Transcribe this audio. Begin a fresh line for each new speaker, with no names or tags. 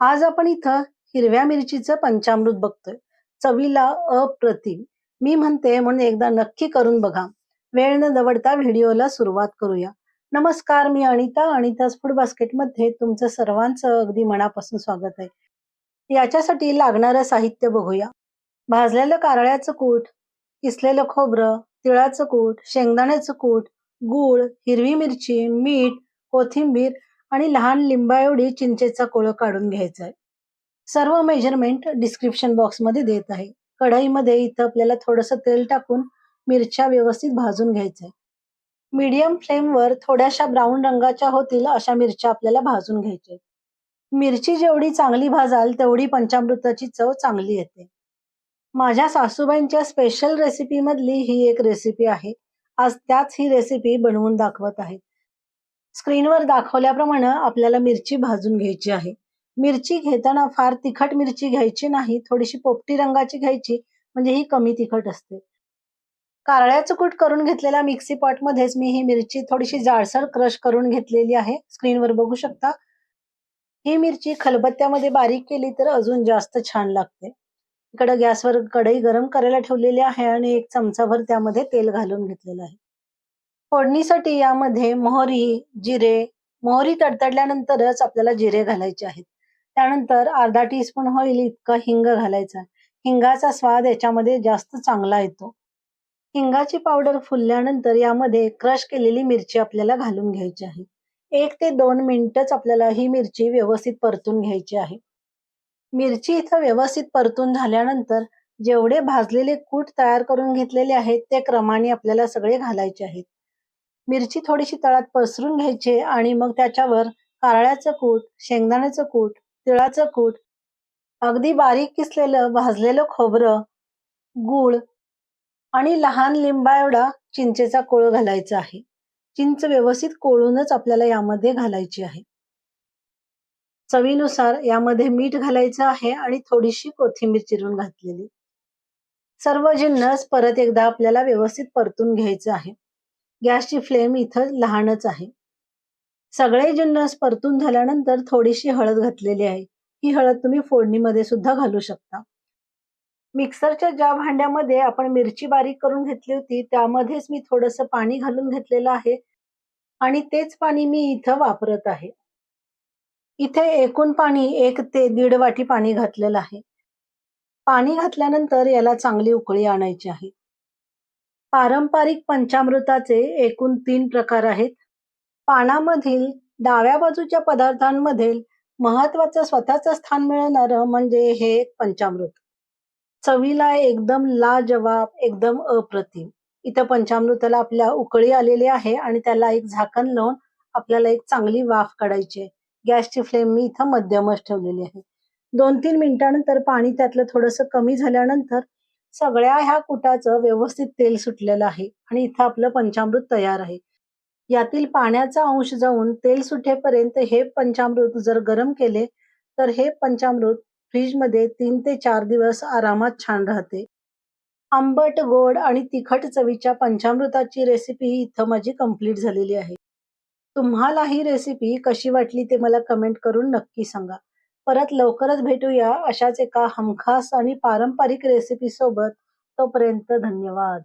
आज आपण इथं हिरव्या मिरचीचं पंचामृत बघतोय. चवीला अप्रतिम. मी म्हणते म्हणून एकदा नक्की करून बघा. वेळ न दवडता व्हिडिओला सुरुवात करूया. नमस्कार मी अनिता अनिताज फूड बास्केटमध्ये तुमचं सर्वांचं अगदी मनापासून स्वागत आहे. याच्यासाठी लागणारं साहित्य बघूया. भाजलेलं कारळ्याचं कूट किसलेलं खोबरं तिळाचं कूट शेंगदाण्याचं कूट गूळ हिरवी मिरची मीठ कोथिंबीर आणि लहान लिंबा एवढी चिंचेचा कोळ काढून घ्यायचा आहे सर्व मेजरमेंट डिस्क्रिप्शन बॉक्समध्ये देत आहे. कढईमध्ये इथं आपल्याला थोडस तेल टाकून मिरच्या व्यवस्थित भाजून घ्यायचंय. मीडियम फ्लेमवर थोड्याशा ब्राऊन रंगाच्या होतील अशा मिरच्या आपल्याला भाजून घ्यायच्या मिरची जेवढी चांगली भाजाल तेवढी पंचामृताची चव चांगली येते. माझ्या सासूबाईंच्या स्पेशल रेसिपी मधली ही एक रेसिपी आहे. आज त्याच ही रेसिपी बनवून दाखवत आहे स्क्रीनवर दाखवल्याप्रमाणे आपल्याला मिरची भाजून घ्यायची आहे. मिरची घेताना फार तिखट मिरची घ्यायची नाही थोडीशी पोपटी रंगाची घ्यायची म्हणजे ही कमी तिखट असते. कारळ्याचं कूट करून घेतलेल्या मिक्सी पॉट मध्येच मी ही मिरची थोडीशी जाडसर क्रश करून घेतलेली आहे. स्क्रीनवर बघू शकता. ही मिरची खलबत्त्यामध्ये बारीक केली तर अजून जास्त छान लागते. इकडे गॅसवर कढई गरम करायला ठेवलेली आहे आणि एक चमचाभर त्यामध्ये तेल घालून घेतलेलं आहे. फोडणीसाठी यामध्ये मोहरी जिरे मोहरी तडतडल्यानंतरच आपल्याला जिरे घालायचे आहेत. त्यानंतर अर्धा टीस्पून होईल इतका हिंग घालायचा. हिंगाचा स्वाद याच्यामध्ये जास्त चांगला येतो. हिंगाची पावडर फुलल्यानंतर यामध्ये क्रश केलेली मिरची आपल्याला घालून घ्यायची आहे. एक ते दोन मिनिटच आपल्याला ही मिरची व्यवस्थित परतून घ्यायची आहे. मिरची इथं व्यवस्थित परतून झाल्यानंतर जेवढे भाजलेले कूट तयार करून घेतलेले आहेत ते क्रमाने आपल्याला सगळे घालायचे आहेत. मिरची थोडीशी तळात पसरून घ्यायची आणि मग त्याच्यावर कारळ्याचं कूट शेंगदाण्याचं कूट तिळाचं कूट अगदी बारीक किसलेलं भाजलेलं खोबरं गूळ आणि लहान लिंबा एवढा चिंचेचा कोळ घालायचा आहे. चिंच व्यवस्थित कोळूनच आपल्याला यामध्ये घालायची आहे. चवीनुसार यामध्ये मीठ घालायचं आहे आणि थोडीशी कोथिंबीर चिरून घातलेली. सर्व जिन्नस परत एकदा आपल्याला व्यवस्थित परतून घ्यायचं आहे. गॅसची फ्लेम इथं लहानच आहे. सगळे जिन्नस परतून झाल्यानंतर थोडीशी हळद घातलेली आहे. ही हळद तुम्ही फोडणीमध्ये सुद्धा घालू शकता. मिक्सरच्या ज्या भांड्यामध्ये आपण मिरची बारीक करून घेतली होती त्यामध्येच मी थोडंसं पाणी घालून घेतलेलं आहे आणि तेच पाणी मी इथं वापरत आहे. इथे एकूण पाणी एक ते दीड वाटी पाणी घातलेलं आहे. पाणी घातल्यानंतर याला चांगली उकळी आणायची आहे. पारंपरिक पंचामृताचे एकूण तीन प्रकार आहेत. पानामधील डाव्या बाजूच्या पदार्थांमधील महत्वाचं स्वतःचं स्थान मिळणार म्हणजे हे एक पंचामृत. चवीला एकदम लाजवाब एकदम अप्रतिम. इथं पंचामृताला आपल्या उकळी आलेली आहे आणि त्याला एक झाकण लावून आपल्याला एक चांगली वाफ काढायची आहे. गॅसची फ्लेम मी इथं मध्यमच ठेवलेली आहे. दोन तीन मिनिटानंतर पाणी त्यातलं थोडंसं कमी झाल्यानंतर सगळ्या ह्या कुटाचं व्यवस्थित तेल सुटलेलं आहे आणि इथं आपलं पंचामृत तयार आहे. यातील पाण्याचा अंश जाऊन तेल सुटेपर्यंत हे पंचामृत जर गरम केले तर हे पंचामृत फ्रीजमध्ये तीन ते चार दिवस आरामात छान राहते. आंबट गोड आणि तिखट चवीच्या पंचामृताची रेसिपी इथं माझी कंप्लीट झालेली आहे. तुम्हाला ही रेसिपी कशी वाटली ते मला कमेंट करून नक्की सांगा. परत लवकरच भेटूया अशाच एका हमखास आणि पारंपरिक रेसिपी सोबत. तोपर्यंत धन्यवाद.